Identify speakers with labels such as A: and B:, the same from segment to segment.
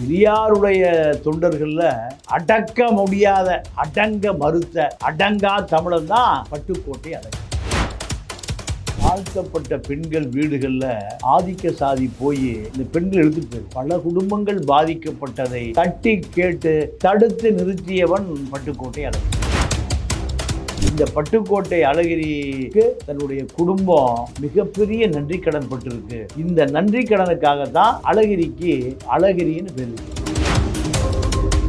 A: பெரியாருடைய தொண்டர்கள்ல அடக்க முடியாத அடங்க மறுத்த அடங்கா தமிழன் தான் பட்டுக்கோட்டை அடங்க தாழ்த்தப்பட்ட பெண்கள் வீடுகளில் ஆதிக்க சாதி போய் இந்த பெண்கள் எடுத்துட்டு போயிரு. பல குடும்பங்கள் பாதிக்கப்பட்டதை தட்டி கேட்டு தடுத்து நிறுத்தியவன் பட்டுக்கோட்டை அடங்கும் இந்த பட்டுக்கோட்டை அழகிரிக்கு தன்னுடைய குடும்பம் மிகப்பெரிய நன்றி கடன் பட்டிருக்கு இந்த நன்றி கடனுக்காக தான் அழகிரிக்கு அழகிரின்னு பேர்.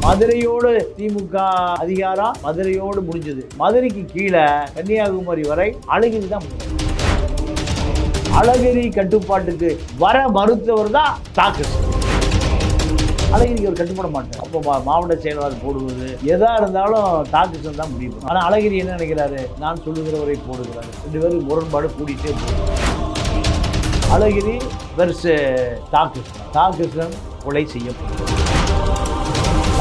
A: மதுரையோடு திமுக அதிகாரம் மதுரையோடு முடிஞ்சது. மதுரைக்கு கீழே கன்னியாகுமரி வரை அழகிரி தான் அழகிரி கட்டுப்பாட்டுக்கு வர மறுத்தவர் தான் தாக்கு அழகிரிக்கு ஒரு கட்டுப்பட மாட்டேன் அப்போ மாவட்ட செயலாளர் போடுவது எதா இருந்தாலும் டாக்டர்ஸ் தான் முடியும் ஆனால் அழகிரி என்ன நினைக்கிறாரு? நான் சொல்லுகிறவரை போடுகிறாரு. ரெண்டு பேரும் முரண்பாடு கூடிட்டே போகுது. அழகிரி வெர்சு தாக்குசன் தாக்குசன் கொலை செய்யப்பட்டது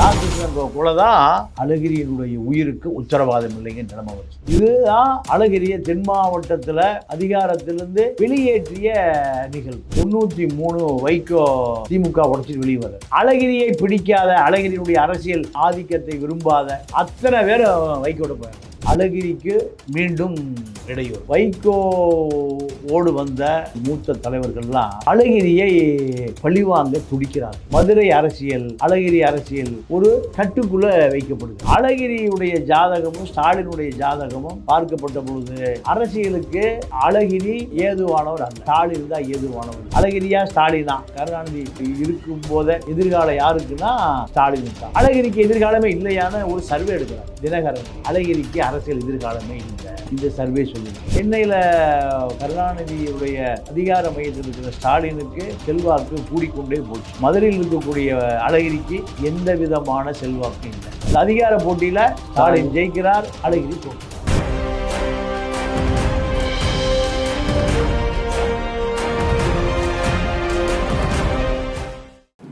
A: தாக்குசன் கொலை தான் அழகிரியினுடைய உயிருக்கு உத்தரவாதம் இல்லைங்க நிலைமை வச்சு இதுதான் அழகிரிய தென் மாவட்டத்தில் அதிகாரத்திலிருந்து வெளியேற்றிய நிகழ்வு. தொண்ணூற்றி மூணு வைகோ திமுக உடச்சிட்டு வெளியே வர அழகிரியை பிடிக்காத அழகிரியினுடைய அரசியல் ஆதிக்கத்தை விரும்பாத அத்தனை பேர் வைகோட போயிருக்காங்க அழகிரிக்கு மீண்டும் இடையூறு. வைகோவோடு ஓடு வந்த மூத்த தலைவர்கள்லாம் அழகிரியை பழிவாங்க துடிக்கிறார் மதுரை அரசியல் அழகிரி அரசியல் ஒரு கட்டுக்குள்ள வைக்கப்படுது. அழகிரியுடைய ஜாதகமும் ஸ்டாலினுடைய ஜாதகமும் பார்க்கப்பட்ட பொழுது அரசியலுக்கு அழகிரி ஏதுவானவர் அல்ல. ஸ்டாலின் தான் ஏதுவானவர். அழகிரியா ஸ்டாலினா கருணாநிதி இருக்கும் போத எதிர்காலம் யாருக்குன்னா ஸ்டாலின் தான். அழகிரிக்கு எதிர்காலமே இல்லையான ஒரு சர்வே எடுக்கிறார் தினகரன். அழகிரிக்கு அரசியல் எதிர்காலமே இல்லை. இந்த சர்வே சொல்லுது. சென்னையில் கருணாநிதியுடைய அதிகார மையத்தில் இருக்கிற ஸ்டாலினுக்கு செல்வாக்கு கூடிக்கொண்டே போச்சு. மதுரையில் இருக்கக்கூடிய அழகிரிக்கு எந்த விதமான செல்வாக்கும் இல்லை. அதிகார போட்டியில் ஸ்டாலின் ஜெயிக்கிறார் அழகிரி தோற்று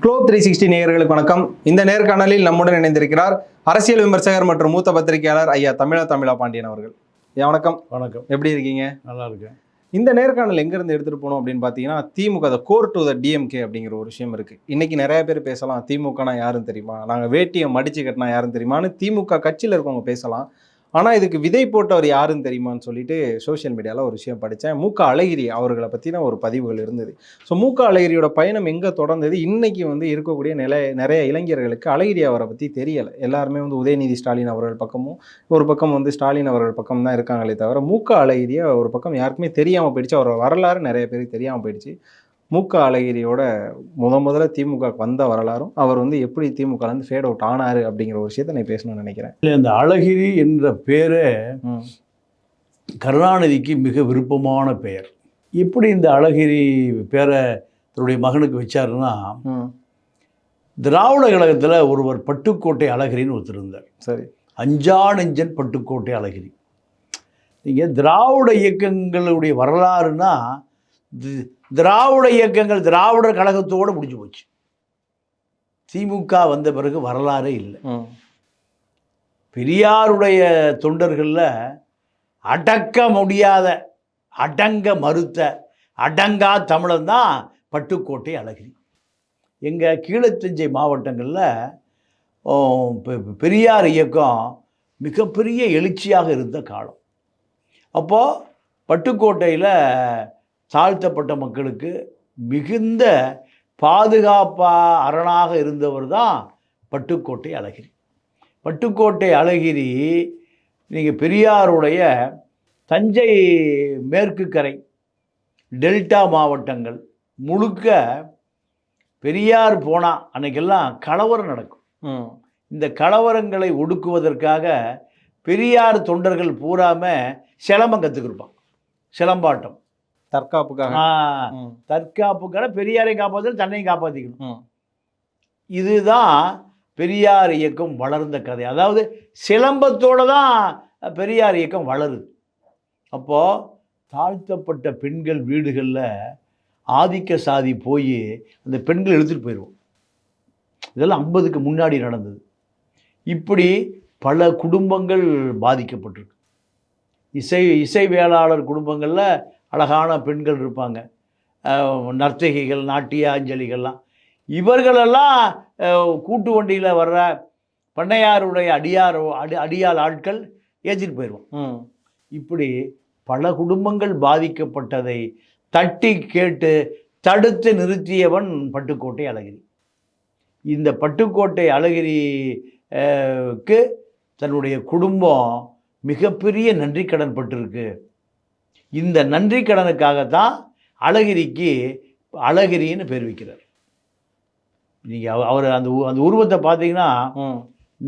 B: குளோப் த்ரீ சிக்ஸ்டி நேயர்களுக்கு வணக்கம். இந்த நேர்காணலில் நம்முடன் இணைந்திருக்கிறார் அரசியல் விமர்சகர் மற்றும் மூத்த பத்திரிகையாளர் ஐயா தமிழா தமிழா பாண்டியன் அவர்கள். வணக்கம்.
A: வணக்கம்.
B: எப்படி இருக்கீங்க?
A: நல்லா இருக்கேன்.
B: இந்த நேர்காணல் எங்கேருந்து எடுத்துகிட்டு போனோம் அப்படின்னு பார்த்தீங்கன்னா திமுக the core to the DMK அப்படிங்கிற ஒரு விஷயம் இருக்குது இன்னைக்கு நிறைய பேர் பேசலாம். திமுகனா யாருன்னு தெரியுமா? நாங்கள் வேட்டியை மடிச்சு கட்டினா யாருன்னு தெரியுமான்னு திமுக கட்சியில் இருக்கவங்க பேசலாம். ஆனால் இதுக்கு விதை போட்டவர் யாருன்னு தெரியுமான்னு சொல்லிட்டு சோஷியல் மீடியாவில் ஒரு விஷயம் படித்தேன் மூக்க அழகிரி அவர்களை பற்றின ஒரு பதிவுகள் இருந்தது. ஸோ மூக்க அழகிரியோட பயணம் எங்கே தொடர்ந்தது? இன்றைக்கி வந்து இருக்கக்கூடிய நிலை நிறைய இளைஞர்களுக்கு அழகிரி அவரை பற்றி தெரியலை. எல்லாருமே வந்து உதயநிதி ஸ்டாலின் அவர்கள் பக்கமும் ஒரு பக்கம் வந்து ஸ்டாலின் அவர்கள் பக்கம் தான் இருக்காங்களே தவிர மூக்க அழகிரியை ஒரு பக்கம் யாருக்குமே தெரியாமல் போயிடுச்சு. அவரோட வரலாறு நிறைய பேருக்கு தெரியாமல் போயிடுச்சு. மூக்க அழகிரியோட முத முதல்ல திமுக வந்த வரலாறும் அவர் வந்து எப்படி திமுகலேருந்து ஃபேட் அவுட் ஆனாரு அப்படிங்கிற ஒரு விஷயத்தை நான் பேசணும்னு நினைக்கிறேன்.
A: இல்லை இந்த அழகிரி என்ற பேரே
B: ம்.
A: கருணாநிதிக்கு மிக விருப்பமான பெயர். எப்படி இந்த அழகிரி பேரை தன்னுடைய மகனுக்கு வச்சாருன்னா
B: ம்.
A: திராவிட கழகத்தில் ஒருவர் பட்டுக்கோட்டை அழகிரின்னு ஒருத்தர் இருந்தார்.
B: சரி.
A: அஞ்சா நெஞ்சன் பட்டுக்கோட்டை அழகிரி. நீங்கள் திராவிட இயக்கங்களுடைய வரலாறுனா திராவிட இயக்கங்கள் திராவிடர் கழகத்தோடு முடிஞ்சு போச்சு. திமுக வந்த பிறகு வரலாறே இல்லை. பெரியாருடைய தொண்டர்களில் அடக்க முடியாத அடங்க மறுத்த அடங்கா தமிழன் தான் பட்டுக்கோட்டை அழகிரி எங்கள் கீழத்தஞ்சை மாவட்டங்களில் பெரியார் இயக்கம் மிகப்பெரிய எழுச்சியாக இருந்த காலம். அப்போது பட்டுக்கோட்டையில் தாழ்த்தப்பட்ட மக்களுக்கு மிகுந்த பாதுகாப்பா அரணாக இருந்தவர் தான் பட்டுக்கோட்டை அழகிரி. பட்டுக்கோட்டை அழகிரி நீங்கள் பெரியாருடைய தஞ்சை மேற்கு கரை டெல்டா மாவட்டங்கள் முழுக்க பெரியார் போனால் அன்னைக்கெல்லாம் கலவரம் நடக்கும். இந்த கலவரங்களை ஒடுக்குவதற்காக பெரியார் தொண்டர்கள் பூராம சிலம்பம் கற்றுக்கிருப்பான் சிலம்பாட்டம்.
B: தற்காப்புக்காக.
A: தற்காப்புக்கான பெரியாரை காப்பாற்றணும் தன்னையும் காப்பாற்றிக்கணும் இதுதான் பெரியார் இயக்கம் வளர்ந்த கதை. அதாவது சிலம்பத்தோட தான் பெரியார் இயக்கம் வளருது. அப்போது தாழ்த்தப்பட்ட பெண்கள் வீடுகளில் ஆதிக்க சாதி போய் அந்த பெண்கள் எடுத்துகிட்டு போயிடுவோம் இதெல்லாம் ஐம்பதுக்கு முன்னாடி நடந்தது. இப்படி பல குடும்பங்கள் பாதிக்கப்பட்டிருக்கு. இசை இசைவேளாளர் குடும்பங்களில் அழகான பெண்கள் இருப்பாங்க. நர்த்தகிகள் நாட்டிய அஞ்சலிகள்லாம் இவர்களெல்லாம் கூட்டு வண்டியில் வர்ற பண்ணையாருடைய அடியார் அடி அடியாள் ஆட்கள் ஏற்றிட்டு போயிடுவோம் இப்படி பல குடும்பங்கள் பாதிக்கப்பட்டதை தட்டி கேட்டு தடுத்து நிறுத்தியவன் பட்டுக்கோட்டை அழகிரி. இந்த பட்டுக்கோட்டை அழகிரி அஹ், க்கு தன்னுடைய குடும்பம் மிகப்பெரிய நன்றி கடன் பட்டிருக்கு. இந்த நன்றி கடனுக்காகத்தான் அழகிரிக்கு அழகிரின்னு பேர் வைக்கிறார். நீங்கள் அவர் அந்த அந்த உருவத்தை பார்த்தீங்கன்னா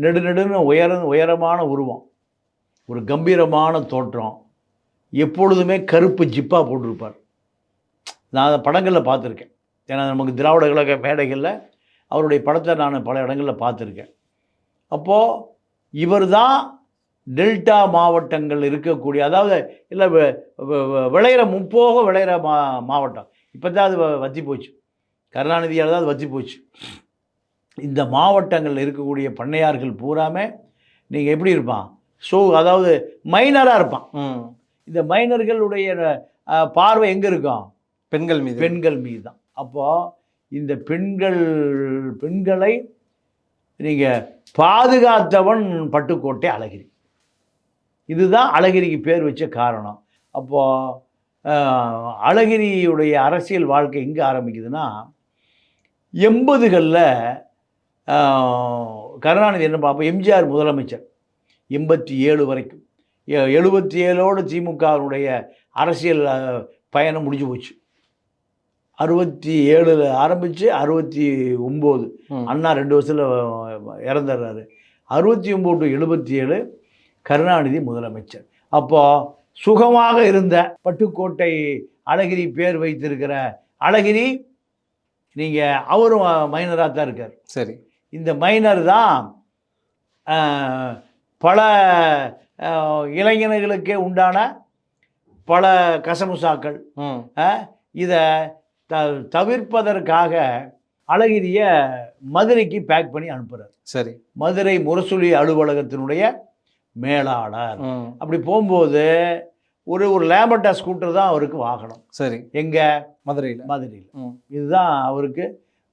A: நெடு நெடுன்னு உயர உயரமான உருவம். ஒரு கம்பீரமான தோற்றம். எப்பொழுதுமே கருப்பு ஜிப்பா போட்டிருப்பார். நான் அந்த படங்களில் பார்த்துருக்கேன். ஏன்னா நமக்கு திராவிட கழக மேடைகளில் அவருடைய படத்தை நான் பல இடங்களில் பார்த்துருக்கேன். அப்போது இவர் தான் டெல்டா மாவட்டங்கள் இருக்கக்கூடிய அதாவது இல்லை விளையிற முப்போக விளையிற மா மாவட்டம். இப்போ தான் அது வ- வத்தி போச்சு. கருணாநிதியால் தான் அது வத்தி போச்சு. இந்த மாவட்டங்களில் இருக்கக்கூடிய பண்ணையார்கள் பூராமே நீங்கள் எப்படி இருப்பான்? ஸோ அதாவது மைனராக இருப்பான். இந்த மைனர்களுடைய பார்வை எங்கே இருக்கும்?
B: பெண்கள் மீது.
A: பெண்கள் மீது தான் அப்போது இந்த பெண்கள் பெண்களை நீங்கள் பாதுகாத்தவன் பட்டுக்கோட்டை அழகிரி. இதுதான் அழகிரிக்கு பேர் வச்ச காரணம். அப்போது அழகிரியுடைய அரசியல் வாழ்க்கை எங்கே ஆரம்பிக்குதுன்னா எண்பதுகளில் கருணாநிதி என்ன பார்ப்போம் எம்ஜிஆர் முதலமைச்சர் எண்பத்தி ஏழு வரைக்கும். எழுபத்தி ஏழோடு திமுகவினுடைய அரசியல் பயணம் முடிஞ்சு போச்சு. அறுபத்தி ஏழில் ஆரம்பித்து அறுபத்தி ஒம்பது. அண்ணா ரெண்டு வருஷத்தில் இறந்துடுறாரு அறுபத்தி ஒம்பது டு எழுபத்தி ஏழு கருணாநிதி முதலமைச்சர். அப்போது சுகமாக இருந்த பட்டுக்கோட்டை அழகிரி பேர் வைத்திருக்கிற அழகிரி நீங்கள் அவரும் மைனராக தான் இருக்கார்.
B: சரி.
A: இந்த மைனர் தான் பல இளைஞர்களுக்கே உண்டான பல கசமுசாக்கள். இதை த தவிர்ப்பதற்காக அழகிரிய மதுரைக்கு பேக் பண்ணி அனுப்புகிறார்
B: சரி.
A: மதுரை முரசொலி அலுவலகத்தினுடைய மேலாளர். அப்படி போகும்போது ஒரு ஒரு லேம்பட்டா ஸ்கூட்டர் தான் அவருக்கு வாகனம்
B: சரி.
A: எங்கே?
B: மதுரையில்.
A: மதுரையில். இதுதான் அவருக்கு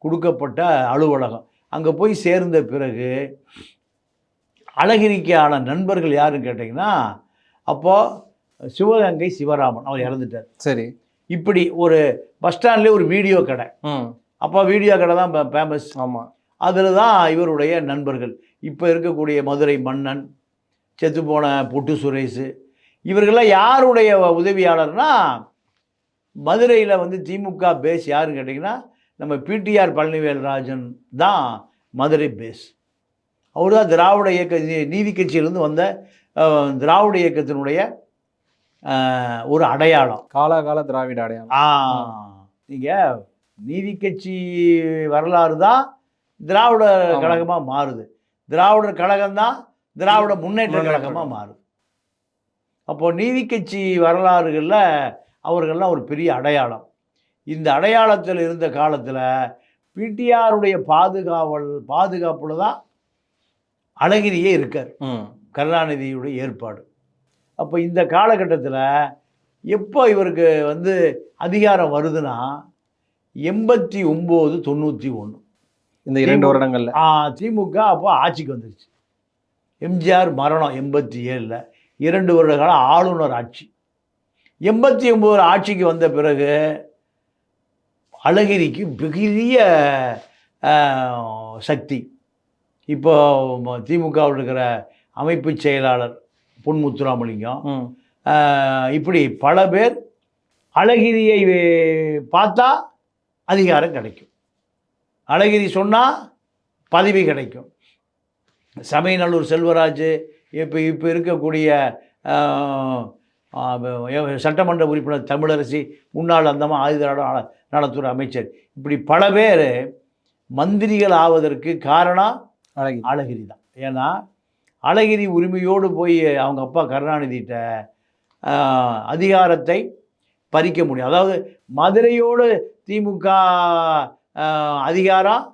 A: கொடுக்கப்பட்ட அலுவலகம். அங்கே போய் சேர்ந்த பிறகு அழகிரிக்கான நண்பர்கள் யாருன்னு கேட்டிங்கன்னா அப்போது சிவகங்கை சிவராமன் அவர் இறந்துட்டார்.
B: சரி.
A: இப்படி ஒரு பஸ் ஸ்டாண்ட்லேயே ஒரு வீடியோ கடை. அப்போ வீடியோ கடை தான் ஃபேமஸ்
B: ஆமாம்
A: அதில் தான் இவருடைய நண்பர்கள். இப்போ இருக்கக்கூடிய மதுரை மன்னன் செத்துப்போன பொட்டு சுரேஷ். இவர்கள்லாம் யாருடைய உதவியாளர்னா மதுரையில் வந்து திமுக பேஸ் யாருன்னு கேட்டிங்கன்னா நம்ம பிடிஆர் பழனிவேல் ராஜன் தான் மதுரை பேஸ். அவர் தான் திராவிட இயக்க நீ- நீதி கட்சியிலேருந்து வந்த திராவிட இயக்கத்தினுடைய ஒரு அடையாளம்.
B: காலாகால திராவிட அடையாளம்.
A: ஆ. நீங்கள் நீதி கட்சி வரலாறு தான் திராவிட. கழகமாக மாறுது. திராவிடர் கழகம் தான் திராவிட முன்னேற்ற கழகமாக
B: கழகம்.
A: மாறுது அப்போ நீதி கட்சி வரலாறுகளில் அவர்கள்லாம் ஒரு பெரிய அடையாளம். இந்த அடையாளத்தில் இருந்த காலத்தில் பிடிஆருடைய பாதுகாவல் பாதுகாப்பில் தான் அழகிரியே இருக்கார். கருணாநிதியுடைய ஏற்பாடு. அப்போ இந்த காலகட்டத்தில் எப்போ இவருக்கு வந்து அதிகாரம் வருதுன்னா எண்பத்தி ஒம்பது தொண்ணூற்றி ஒன்று.
B: இந்த இரண்டு வருடங்கள்ல.
A: திமுக அப்போ ஆட்சிக்கு வந்துருச்சு. எம்ஜிஆர் மரணம் எண்பத்தி ஏழில் இரண்டு வருட கால ஆளுநர் ஆட்சி. எண்பத்தி ஒம்பது ஆட்சிக்கு வந்த பிறகு அழகிரிக்கு பெரிய சக்தி. இப்போ திமுகவில் இருக்கிற அமைப்பு செயலாளர் பொன் முத்துராமலிங்கம்
B: ம்.
A: ஆஹ், இப்படி பல பேர் அழகிரியை பார்த்தா அதிகாரம் கிடைக்கும். அழகிரி சொன்னால் பதவி கிடைக்கும். சமயநல்லூர் செல்வராஜ் இப்போ இப்போ இருக்கக்கூடிய சட்டமன்ற உறுப்பினர் தமிழரசி முன்னாள் அந்தமா ஆயுத நலத்துறை அமைச்சர். இப்படி பல பேர் மந்திரிகள் ஆவதற்கு காரணம்
B: அழகி
A: அழகிரி தான். ஏன்னா அழகிரி உரிமையோடு போய் அவங்க அப்பா கருணாநிதிட்ட ஆஹ், அதிகாரத்தை பறிக்க முடியும். அதாவது மதுரையோடு திமுக அதிகாரம்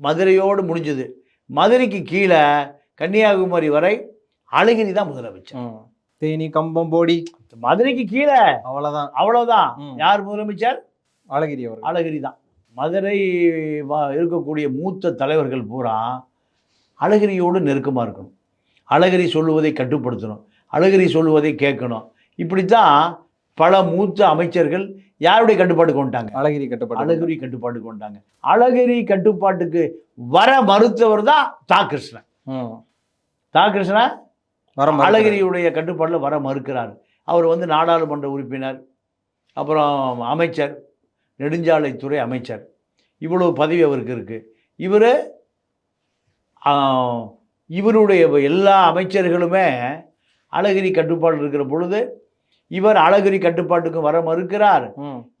A: மதுரையோடு முடிஞ்சது. மதுரைக்கு கீழே கன்னியாகுமரி வரை அழகிரி தான் முதலமைச்சர்.
B: தேனி கம்பம் போடி.
A: மதுரைக்கு கீழே
B: அவ்வளவுதான். ம்.
A: யார் முதலமைச்சர்?
B: அழகிரி அவர்கள்.
A: அழகிரி தான். மதுரை இருக்கக்கூடிய மூத்த தலைவர்கள் பூரா அழகிரியோடு நெருக்கமாக இருக்கணும். அழகிரி சொல்லுவதை கட்டுப்படுத்தணும். அழகிரி சொல்லுவதை கேட்கணும். இப்படித்தான் பல மூத்த அமைச்சர்கள் யாருடைய கட்டுப்பாட்டுக்கு வந்துட்டாங்க
B: அழகிரி கட்டப்பட்ட
A: அழகிரி கட்டுப்பாட்டுக்கு வந்துட்டாங்க அழகிரி கட்டுப்பாட்டுக்கு வர மறுத்தவர் தான் தா கிருஷ்ணன். தா கிருஷ்ணன்
B: வர.
A: அழகிரியுடைய கட்டுப்பாட்டில் வர மறுக்கிறார். அவர் வந்து நாடாளுமன்ற உறுப்பினர் அப்புறம் அமைச்சர் நெடுஞ்சாலைத்துறை அமைச்சர். இவ்வளவு பதவி அவருக்கு இருக்குது இவர் இவருடைய எல்லா அமைச்சர்களுமே அழகிரி கட்டுப்பாடு இருக்கிற பொழுது இவர் அழகிரி கட்டுப்பாட்டுக்கு வர மறுக்கிறார்.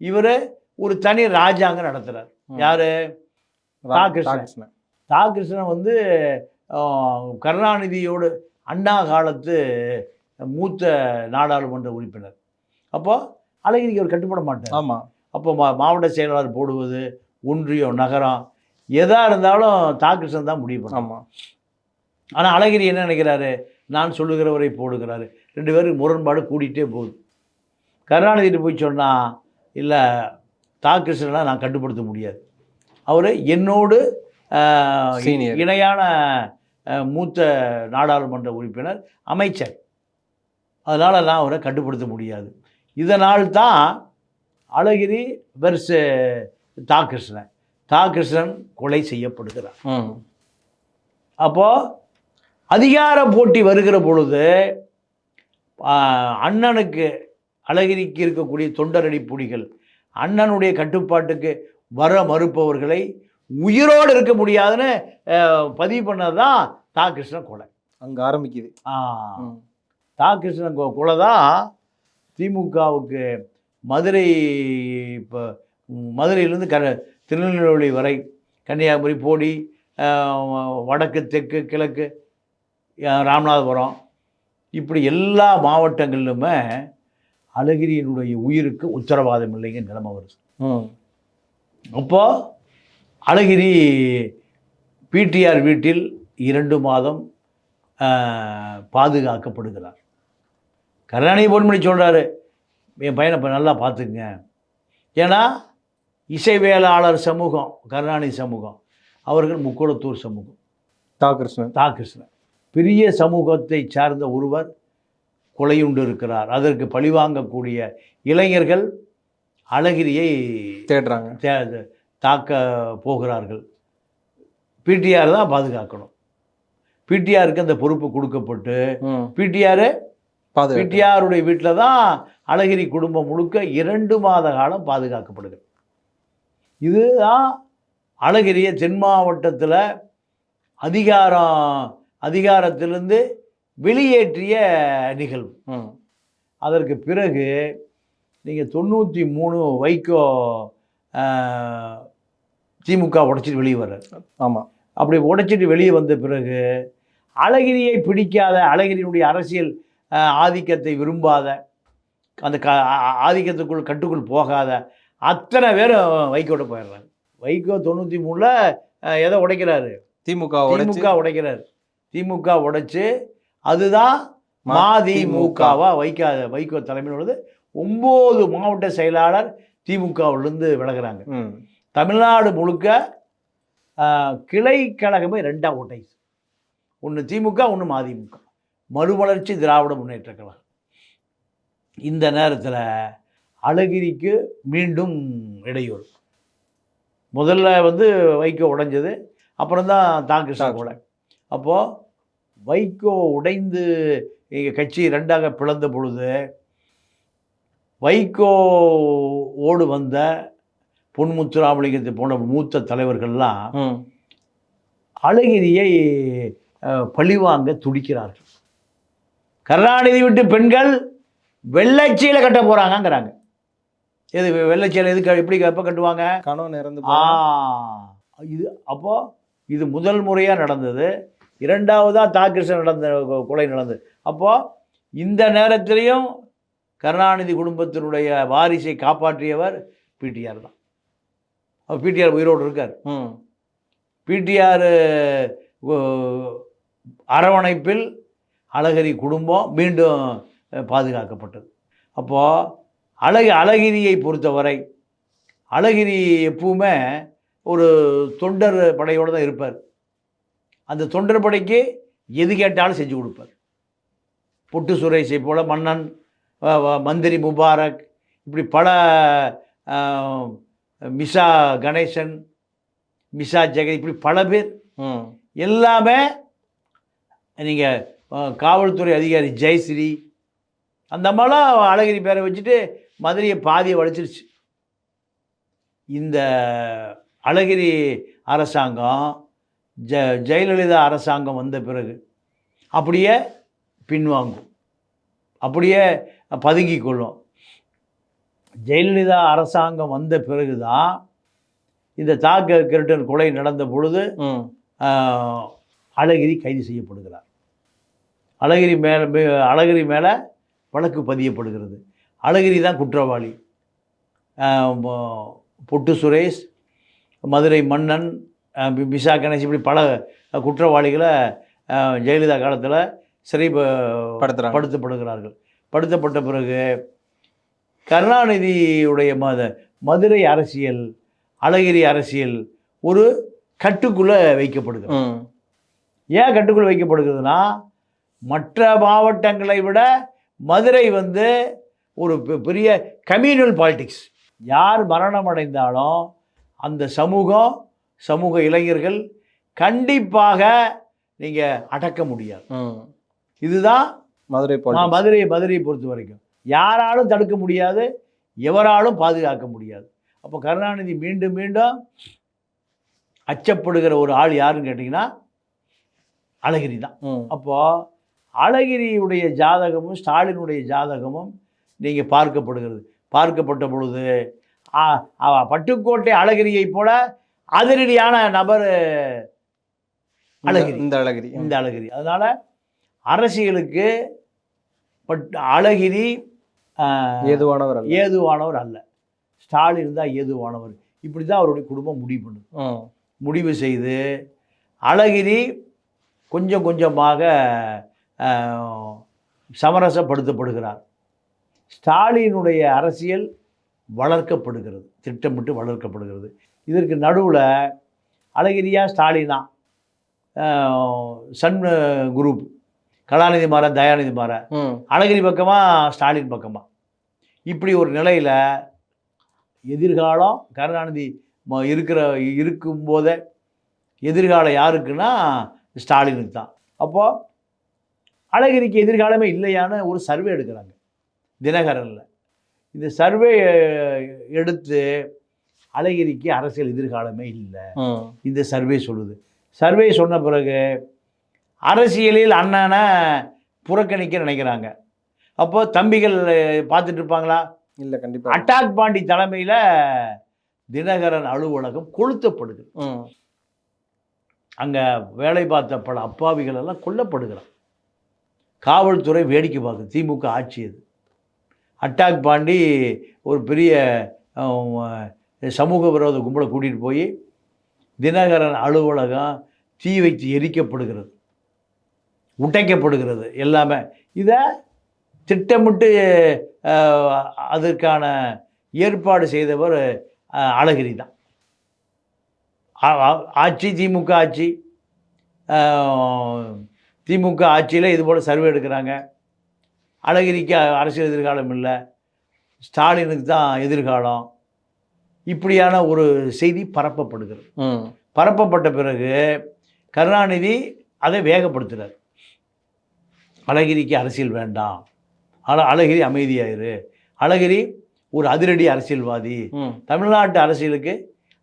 A: இவர் ஒரு தனி ராஜாங்கம் நடத்துகிறார்
B: ம்.
A: யாரு? தா கிருஷ்ணன். தா கிருஷ்ணன் வந்து கருணாநிதியோடு அண்ணா காலத்து மூத்த நாடாளுமன்ற உறுப்பினர். அப்போ அழகிரிக்கு அவர் கட்டுப்பட மாட்டார்.
B: ஆமா.
A: அப்போ மா மாவட்ட செயலாளர் போடுவது ஒன்றியம் நகரம் எதாக இருந்தாலும் தா கிருஷ்ணன் தான் முடிவு பண்ணும்
B: ஆமா.
A: ஆனால் அழகிரி என்ன நினைக்கிறாரு? நான் சொல்லுகிறவரை போடுகிறாரு. ரெண்டு பேருக்கு முரண்பாடு கூடிட்டே போகுது. கருணாநிதிட்டு போய் சொன்னால் இல்லை தா கிருஷ்ணனை நான் கட்டுப்படுத்த முடியாது. அவர் என்னோடு. இணையான மூத்த நாடாளுமன்ற உறுப்பினர் அமைச்சர். அதனால் நான் அவரை கட்டுப்படுத்த முடியாது. இதனால் தான் அழகிரி வெர்ஸ் தா கிருஷ்ணன் தா கிருஷ்ணன் கொலை செய்யப்படுகிறார்.
B: ம்.
A: அப்போ அதிகார போட்டி வருகிற பொழுது அண்ணனுக்கு அழகிரிக்கு இருக்கக்கூடிய தொண்டரடி புலிகள். அண்ணனுடைய கட்டுப்பாட்டுக்கு வர மறுப்பவர்களை உயிரோடு இருக்க முடியாதுன்னு பதிவு பண்ணது தான் தா. கிருஷ்ணன் கொலை.
B: அங்க ஆரம்பிக்குது.
A: தா. கிருஷ்ணன் கொ- கொலை தான் திமுகவுக்கு மதுரை இப்போ மதுரையிலேருந்து க திருநெல்வேலி வரை கன்னியாகுமரி போடி வடக்கு தெற்கு கிழக்கு ராமநாதபுரம் இப்படி எல்லா மாவட்டங்களிலுமே அழகிரியினுடைய உயிருக்கு உத்தரவாதம் இல்லைங்க நிலைமை வருது.
B: ம்.
A: அப்போ அழகிரி பிடிஆர் வீட்டில் இரண்டு மாதம் பாதுகாக்கப்படுகிறார். கருணாநிதி போன் பண்ணி சொல்கிறாரு என் பையனை இப்போ நல்லா பார்த்துக்குங்க. ஏன்னா இசைவேளாளர் சமூகம் கருணாநிதி சமூகம் அவர்கள் முக்குளத்தூர் சமூகம்.
B: தா கிருஷ்ணன்.
A: தா கிருஷ்ணன். பெரிய சமூகத்தை சார்ந்த ஒருவர் கொலையுண்டு இருக்கிறார் அதற்கு பழிவாங்கக்கூடிய இளைஞர்கள் அழகிரியை
B: தேடுறாங்க.
A: தே- தாக்க போகிறார்கள். பிடிஆர் தான் பாதுகாக்கணும். பிடிஆருக்கு அந்த பொறுப்பு கொடுக்கப்பட்டு. பிடிஆர் பிடிஆருடைய வீட்டில் தான் அழகிரி குடும்பம் முழுக்க இரண்டு மாத காலம் பாதுகாக்கப்படுகிறது இதுதான் அழகிரியை தென் மாவட்டத்தில் அதிகாரம் அதிகாரத்திலிருந்து வெளியேற்றிய நிகழ்வு. அதற்கு பிறகு நீங்கள் தொண்ணூற்றி மூணு வைகோ திமுக உடைச்சிட்டு வெளியே வர்றார்.
B: ஆமா.
A: அப்படி உடைச்சிட்டு வெளியே வந்த பிறகு அழகிரியை பிடிக்காத அழகிரியினுடைய அரசியல் ஆதிக்கத்தை விரும்பாத அந்த க ஆதிக்கத்துக்குள் கட்டுக்குள் போகாத அத்தனை பேரும் வைகோட போயிடுறாங்க வைகோ தொண்ணூற்றி மூணில் எதை உடைக்கிறாரு.
B: திமுக
A: திமுக உடைக்கிறார். திமுக உடைச்சு அதுதான் மதிமுகவா வைகோ தலைமையில் உள்ளது ஒம்பது மாவட்ட செயலாளர் திமுகவிலிருந்து விலகுறாங்க. தமிழ்நாடு முழுக்க கிளை கழகமே ரெண்டாக ஓட்டை. ஒன்று திமுக ஒன்று மதிமுக மறுமலர்ச்சி திராவிட முன்னேற்ற கழகம். இந்த நேரத்தில் அழகிரிக்கு மீண்டும் இடையூறு. முதல்ல வந்து வைகோ உடைஞ்சது அப்புறம் தான் தாங்கிருஷ்ண. கொலை அப்போது வைகோ உடைந்து எங்க கட்சி ரெண்டாக பிளந்த பொழுது வைகோ ஓடு வந்த பொன்முத்துராமலிங்கத்தை போன்ற மூத்த தலைவர்கள்லாம். அழகிரியை பழிவாங்க துடிக்கிறார்கள். கருணாநிதி விட்டு பெண்கள் வெள்ளைச்சீலை கட்ட போகிறாங்கங்கிறாங்க எது வெள்ளைச்சீலை எதுக்கு எப்படி எப்போ கட்டுவாங்க?
B: கணவன் இறந்து
A: ஆ.
B: போனா-
A: இது அப்போ இது முதல் முறையாக நடந்தது. இரண்டாவதாக தாக்கிருஷ்ணன் நடந்த கொலை நடந்தது. அப்போ இந்த நேரத்திலையும் கருணாநிதி குடும்பத்தினுடைய வாரிசை காப்பாற்றியவர் பிடிஆர் தான். அவர் பிடிஆர் உயிரோடு இருக்கார்.
B: ம்.
A: பிடிஆர் அரவணைப்பில் அழகிரி குடும்பம் மீண்டும் பாதுகாக்கப்பட்டது. அப்போது அழகு அழகிரியை பொறுத்தவரை அழகிரி எப்பவுமே ஒரு தொண்டர் படையோடு தான் இருப்பார். அந்த தொண்டர் படைக்கு எது கேட்டாலும் செஞ்சு கொடுப்பார். பொட்டு சுரேஷை போல மன்னன் மந்திரி முபாரக் இப்படி பல மிஷா கணேசன் மிஷா ஜெகன் இப்படி பல பேர். எல்லாமே நீங்கள் காவல்துறை அதிகாரி ஜெயஸ்ரீ அந்த அம்மாலாம் அழகிரி பேரை வச்சுட்டு மதுரையை பாதியை வளைச்சிருச்சு இந்த அழகிரி அரசாங்கம் ஜ ஜெயலலிதா அரசாங்கம் வந்த பிறகு அப்படியே பின்வாங்கும். அப்படியே பதுங்கிக் கொள்ளும் ஜெயலலிதா அரசாங்கம் வந்த பிறகு தான் இந்த தாக்க கிருட்டன் கொலை நடந்த பொழுது அழகிரி கைது செய்யப்படுகிறார். அழகிரி மேலே அழகிரி மேலே வழக்கு பதியப்படுகிறது. அழகிரி தான் குற்றவாளி. பொட்டு சுரேஷ் மதுரை மன்னன் பிசா கணேஷ் இப்படி பல குற்றவாளிகளை ஜெயலலிதா காலத்தில் சிறை. படுத்தப்படுகிறார்கள். படுத்தப்பட்ட பிறகு கருணாநிதியுடைய மத மதுரை அரசியல் அழகிரி அரசியல் ஒரு கட்டுக்குள்ளே வைக்கப்படுகிறது.
B: ம்.
A: ஏன் கட்டுக்குள் வைக்கப்படுகிறதுனா மற்ற மாவட்டங்களை விட மதுரை வந்து ஒரு பெரிய கம்யூனல் பாலிடிக்ஸ் யார் மரணம் அடைந்தாலும் அந்த சமூகம் சமூக இளைஞர்கள் கண்டிப்பாக நீங்கள் அடக்க முடியாது. இதுதான்
B: மதுரை
A: மதுரை மதுரையை பொறுத்த வரைக்கும். யாராலும் தடுக்க முடியாது எவராலும் பாதுகாக்க முடியாது. அப்போ கருணாநிதி மீண்டும் மீண்டும் அச்சப்படுகிற ஒரு ஆள் யாருன்னு கேட்டிங்கன்னா அழகிரி தான். அப்போது அழகிரியுடைய ஜாதகமும் ஸ்டாலினுடைய ஜாதகமும் நீங்கள் பார்க்கப்படுகிறது. பார்க்கப்பட்ட பொழுது பட்டுக்கோட்டை அழகிரியைப் போல அதிரடியான நபர் அழகிரி.
B: இந்த அழகிரி.
A: இந்த அழகிரி. அதனால் அரசியலுக்கு பட் அழகிரி
B: ஏதுவானவர் அல்ல.
A: ஏதுவானவர் அல்ல. ஸ்டாலின் தான் ஏதுவானவர். இப்படி தான் அவருடைய குடும்பம் முடிவு பண்ணுது. முடிவு செய்து அழகிரி கொஞ்சம் கொஞ்சமாக சமரசப்படுத்தப்படுகிறார். ஸ்டாலினுடைய அரசியல் வளர்க்கப்படுகிறது திட்டமிட்டு வளர்க்கப்படுகிறது. இதற்கு நடுவில் அழகிரியா ஸ்டாலினா சன் குரூப் கலாநிதி மாற தயாநிதி மாற அழகிரி பக்கமா ஸ்டாலின் பக்கமா. இப்படி ஒரு நிலையில் எதிர்காலம் கருணாநிதி ம- இருக்கிற இருக்கும்போதே எதிர்காலம் யாருக்குன்னா ஸ்டாலினுக்கு தான். அப்போது அழகிரிக்கு எதிர்காலமே இல்லையான்னு ஒரு சர்வே எடுக்கிறாங்க தினகரனில். இந்த சர்வே எடுத்து அழகிரிக்கு அரசியல் எதிர்காலமே இல்லை. இந்த சர்வே சொல்லுது. சர்வே சொன்ன பிறகு அரசியலில் அண்ணனை புறக்கணிக்க நினைக்கிறாங்க. அப்போ தம்பிகள் பார்த்துட்டு இருப்பாங்களா?
B: இல்ல கண்டிப்பா.
A: அட்டாக் பாண்டி தலைமையில் தினகரன் அலுவலகம் கொளுத்தப்படுது. அங்கே வேலை பார்த்த பல அப்பாவிகள் எல்லாம் கொல்லப்படுகிறான் காவல்துறை வேடிக்கை பார்க்குது. திமுக ஆட்சி அது. அட்டாக் பாண்டி ஒரு பெரிய சமூக விரோத கும்பலை கூட்டிகிட்டு போய் தினகரன் அலுவலகம் தீ வைத்து எரிக்கப்படுகிறது. உடைக்கப்படுகிறது எல்லாமே. இதை திட்டமிட்டு அதற்கான ஏற்பாடு செய்தவர் அழகிரி தான். ஆட்சி திமுக ஆட்சி. திமுக ஆட்சியில் இது போல் சர்வே எடுக்கிறாங்க. அழகிரிக்கு அரசியல் எதிர்காலம் இல்லை. ஸ்டாலினுக்கு தான் எதிர்காலம். இப்படியான ஒரு செய்தி பரப்பப்படுகிறது. பரப்பப்பட்ட பிறகு கருணாநிதி அதை வேகப்படுத்துகிறார் அழகிரிக்கு அரசியல் வேண்டாம். அழ அழகிரி அமைதியாயிரு. அழகிரி ஒரு அதிரடி அரசியல்வாதி. தமிழ்நாட்டு அரசியலுக்கு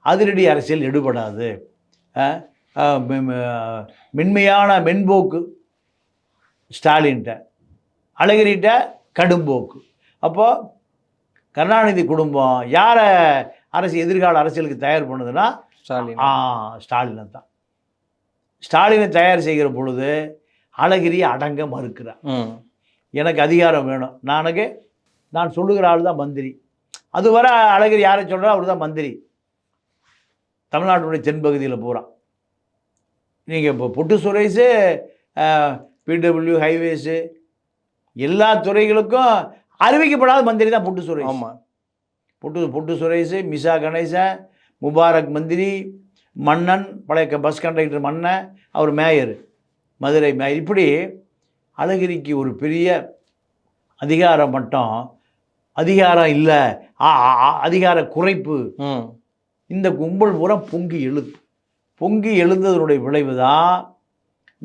A: அதிரடி அரசியல் எடுபடாது. மென்மையான மென்போக்கு ஸ்டாலின்கிட்ட அழகிரிட்ட கடும்போக்கு. அப்போது கருணாநிதி குடும்பம் யாரை அரசு எதிர்கால அரசியலுக்கு தயார் பண்ணுதுன்னா
B: ஸ்டாலின்.
A: ஆ ஸ்டாலினை தான். ஸ்டாலினை தயார் செய்கிற பொழுது அழகிரி அடங்க மறுக்கிறார். எனக்கு அதிகாரம் வேணும். நானுக்கு நான் சொல்லுகிற ஆள் தான் மந்திரி. அதுவரை அழகிரி யாரை சொல்கிறா அவர் தான் மந்திரி. தமிழ்நாட்டுடைய தென்பகுதியில் பூரா நீங்கள் இப்போ பொட்டு சுரேஷு பிடபிள்யூ ஹைவேஸு எல்லா துறைகளுக்கும் அறிவிக்கப்படாத மந்திரி தான் பொட்டு சுரேஷ்.
B: ஆமா.
A: பொட்டு பொட்டு சுரேஷ் மிசா கணேசன் முபாரக் மந்திரி மன்னன் பழைய பஸ் கண்டக்டர் மன்னன் அவர் மேயர் மதுரை மேயர். இப்படி அழகிரிக்கு ஒரு பெரிய அதிகாரம் மட்டும் அதிகாரம் இல்லை அதிகார குறைப்பு. இந்த கும்பல் பூரா பொங்கி எழுது பொங்கி எழுந்ததனுடைய விளைவு தான்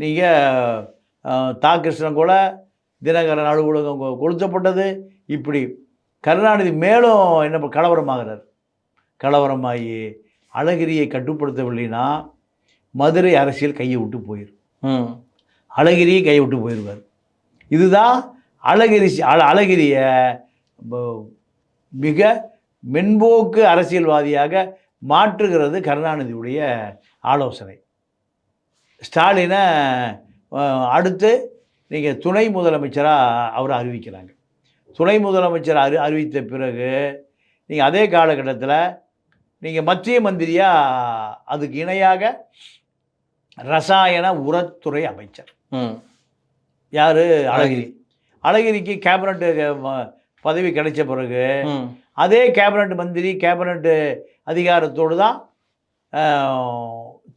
A: நீங்கள் தா கிருஷ்ணன் கூட தினகரன் அலுவலகம் கொளுத்தப்பட்டது. இப்படி கருணாநிதி மேலும் என்ன கலவரமாகிறார். கலவரமாகி அழகிரியை கட்டுப்படுத்தவில்லைன்னா மதுரை அரசியல் கையை விட்டு போயிடும் அழகிரியை கையை விட்டு போயிடுவார் இதுதான் அழகிரி அழ அழகிரிய மிக மென்போக்கு அரசியல்வாதியாக மாற்றுகிறது கருணாநிதியுடைய ஆலோசனை. ஸ்டாலினை அடுத்து நீங்கள் துணை முதலமைச்சராக அவரை அறிவிக்கிறாங்க. துணை முதலமைச்சர் அறி அறிவித்த பிறகு நீங்கள் அதே காலகட்டத்தில் நீங்கள் மத்திய மந்திரியாக அதுக்கு இணையாக ரசாயன உரத்துறை அமைச்சர். யார்? அழகிரி. அழகிரிக்கு கேபினட் பதவி கிடைச்ச பிறகு அதே கேபினட் மந்திரி கேபினட் அதிகாரத்தோடு தான்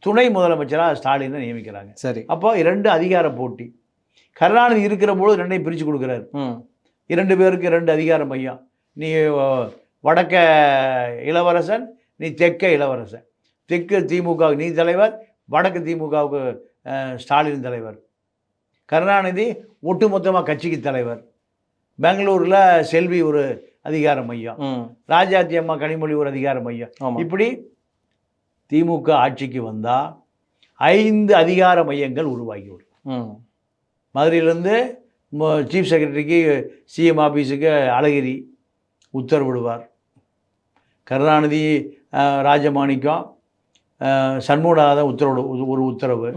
A: துணை முதலமைச்சராக ஸ்டாலினை நியமிக்கிறாங்க.
B: சரி.
A: அப்போ இரண்டு அதிகார போட்டி. கருணாநிதி இருக்கிற போது ரெண்டையும் பிரித்து கொடுக்குறாரு. இரண்டு பேருக்கு ரெண்டு அதிகார மையம் நீ வடக்க இளவரசன் நீ தெற்க இளவரசன். தெற்கு திமுக நீ தலைவர் வடக்கு திமுகவுக்கு ஸ்டாலின் தலைவர். கருணாநிதி ஒட்டுமொத்தமாக கட்சிக்கு தலைவர். பெங்களூரில் செல்வி ஒரு அதிகார மையம் ராஜாத்தி அம்மா கனிமொழி ஒரு அதிகார மையம் இப்படி திமுக ஆட்சிக்கு வந்தால் ஐந்து அதிகார மையங்கள் உருவாகிவிடும்
B: ம்.
A: மதுரையிலேருந்து சீஃப் செக்ரட்டரிக்கு சிஎம் ஆஃபீஸுக்கு அழகிரி உத்தரவிடுவார். கருணாநிதி ராஜமாணிக்கம் சண்முகநாதன் உத்தரவு ஒரு உத்தரவு.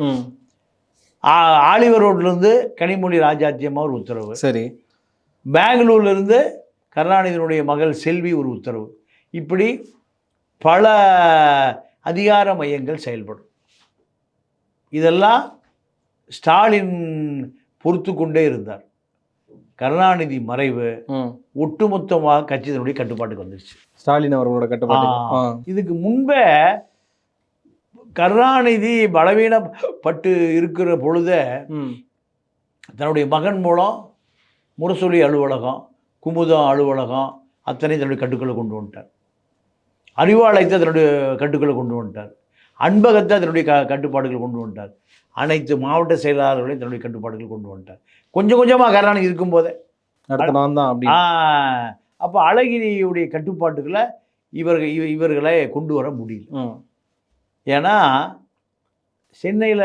A: ஆலிவர் ரோட்லேருந்து கனிமொழி ராஜாத்தியம்மா ஒரு உத்தரவு.
B: சரி.
A: பெங்களூர்லேருந்து கருணாநிதியினுடைய மகள் செல்வி ஒரு உத்தரவு. இப்படி பல அதிகார மையங்கள் செயல்படும். இதெல்லாம் ஸ்டாலின் பொறுத்து கொண்டே இருந்தார். கருணாநிதி மறைவு ஒட்டுமொத்தமாக கட்சி தன்னுடைய கட்டுப்பாட்டுக்கு வந்துருச்சு.
B: ஸ்டாலின் அவர்களோட கட்டுப்பாடு.
A: இதுக்கு முன்பே கருணாநிதி பலவீனப்பட்டு இருக்கிற பொழுதே தன்னுடைய மகன் மூலம் முரசொலி அலுவலகம் குமுதம் அலுவலகம் அத்தனை தன்னுடைய கட்டுக்களை கொண்டு வந்துட்டார். அறிவாலயத்தை தன்னுடைய கட்டுக்களை கொண்டு வந்துட்டார். அன்பகத்தை தன்னுடைய க கட்டுப்பாடுகள் கொண்டு வந்துட்டார். அனைத்து மாவட்ட செயலாளர்களையும் தன்னுடைய கட்டுப்பாடுகள் கொண்டு வந்துட்டார். கொஞ்சம் கொஞ்சமாக கருணாநிதி இருக்கும்போதே.
B: நான் தான் அப்படி.
A: அப்போ அழகிரியுடைய கட்டுப்பாட்டுகளை இவர்கள் இவ- இவர்களை கொண்டு வர முடியல. ஏன்னா சென்னையில்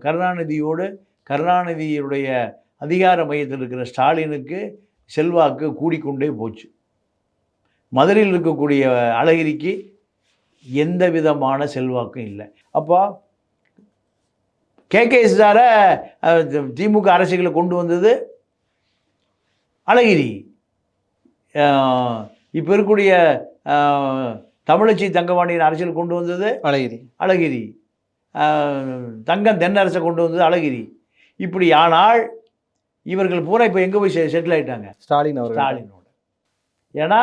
A: கருணாநிதியோடு கருணாநிதியுடைய அதிகார மையத்தில் இருக்கிற ஸ்டாலினுக்கு செல்வாக்கு கூடிக்கொண்டே போச்சு. மதுரையில் இருக்கக்கூடிய அழகிரிக்கு எந்த விதமான செல்வாக்கும் இல்லை. அப்போ கேகேஎஸ்ஆரை திமுக அரசியலை கொண்டு வந்தது அழகிரி. இப்போ இருக்கக்கூடிய தமிழச்சி தங்கவாணியின் அரசியல் கொண்டு வந்தது
B: அழகிரி.
A: அழகிரி. தங்கம் தென்னரசை கொண்டு வந்தது அழகிரி. இப்படி ஆனால் இவர்கள் பூரா இப்போ எங்கே போய் செட்டில் ஆயிட்டாங்க?
B: ஸ்டாலின் அவர்கள்.
A: ஸ்டாலினோட. ஏன்னா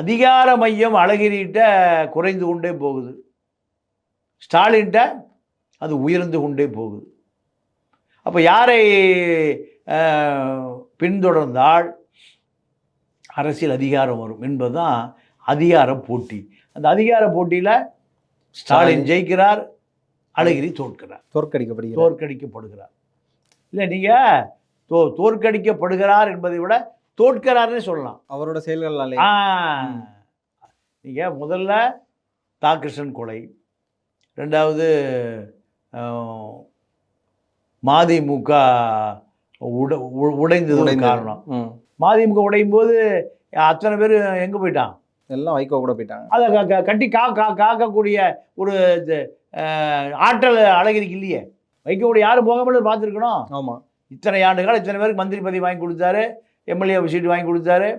A: அதிகார மையம் அழகிரிகிட்ட குறைந்து கொண்டே போகுது. ஸ்டாலின்கிட்ட அது உயர்ந்து கொண்டே போகுது. அப்போ யாரை பின்தொடர்ந்தால் அரசியல் அதிகாரம் வரும் என்பதுதான் அதிகார போட்டி. அந்த அதிகார போட்டியில் ஸ்டாலின் ஜெயிக்கிறார் அழகிரி தோற்கிறார்.
B: தோற்கடிக்கப்படுகிறார்.
A: தோற்கடிக்கப்படுகிறார். இல்லை நீங்கள் தோ தோற்கடிக்கப்படுகிறார் என்பதை விட தோற்கிறார்னு சொல்லலாம்.
B: அவரோட செயல்கள்னாலே
A: ஆ. நீங்கள் முதல்ல தா கிருஷ்ணன் கொலை ரெண்டாவது மதிமுக உட உடைந்தது. காரணம். மதிமுக உடையும் போது அத்தனை பேர் எங்கே போயிட்டான்?
B: எல்லாம் வைகோ கூட போயிட்டாங்க.
A: அதை கட்டி கா கா காக்கக்கூடிய ஒரு ஆற்றல் அழகிரிக்கு இல்லையே. வைக்கக்கூடிய யாரும் போகாமல் பார்த்துருக்கணும்.
B: ஆமா.
A: இத்தனை ஆண்டுகள் இத்தனை பேருக்கு மந்திரி பதவி வாங்கி கொடுத்தாரு. எம்எல்ஏ சீட்டு வாங்கி கொடுத்தாரு.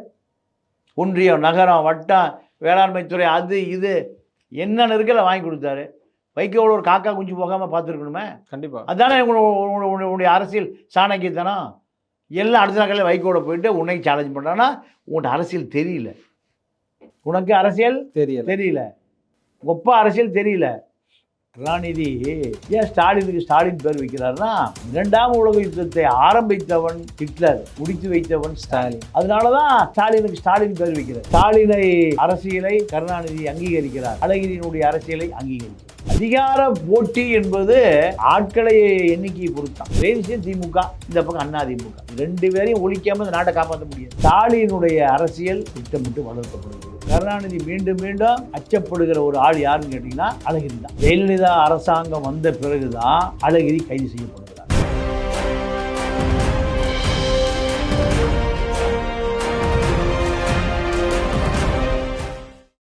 A: ஒன்றியம் நகரம் வட்டம் வேளாண்மைத்துறை அது இது என்னென்ன இருக்குல்ல வாங்கி கொடுத்தாரு. வைக்கோட ஒரு காக்கா குஞ்சு போகாமல் பார்த்துருக்கணுமே?
B: கண்டிப்பா.
A: அதானே உங்களோட- உங்களோட- உங்களுடைய அரசியல் சாணக்கியத்தனம்? எல்லாம் அடுத்த நாட்களில் வைகோட போயிட்டு உன்னை சேலஞ்ச் பண்ணுறான்னா உங்கள்கிட்ட அரசியல் தெரியல. உனக்கு அரசியல்
B: தெரியல.
A: தெரியல. ஒப்ப அரசியல் தெரியல. கருணாநிதி ஏன் ஸ்டாலினுக்கு ஸ்டாலின் பேர் வைக்கிறாருன்னா இரண்டாம் உலக யுத்தத்தை ஆரம்பித்தவன் ஹிட்லர் முடித்து வைத்தவன் ஸ்டாலின். அதனாலதான் ஸ்டாலினுக்கு ஸ்டாலின் பேர் வைக்கிறார். ஸ்டாலினை அரசியலை கருணாநிதி அங்கீகரிக்கிறார். அழகிரியினுடைய அரசியலை அங்கீகரிக்கிறார். அதிகார போட்டி என்பது ஆட்களை எண்ணிக்கையை பொறுத்தான். ஒரே விஷயம் திமுக இந்த பக்கம் அண்ணா திமுக. ரெண்டு பேரையும் ஒழிக்காம இந்த நாட்டை காப்பாற்ற முடியாது. ஸ்டாலினுடைய அரசியல் திட்டமிட்டு வளர்க்கப்படுகிறது. கருணாநிதி மீண்டும் மீண்டும் அச்சப்படுகிற ஒரு ஆள் யாருன்னு கேட்டீங்கன்னா அழகிரி தான் ஜெயலலிதா அரசாங்கம் வந்த பிறகுதான் அழகிரி கைது செய்யப்படும்.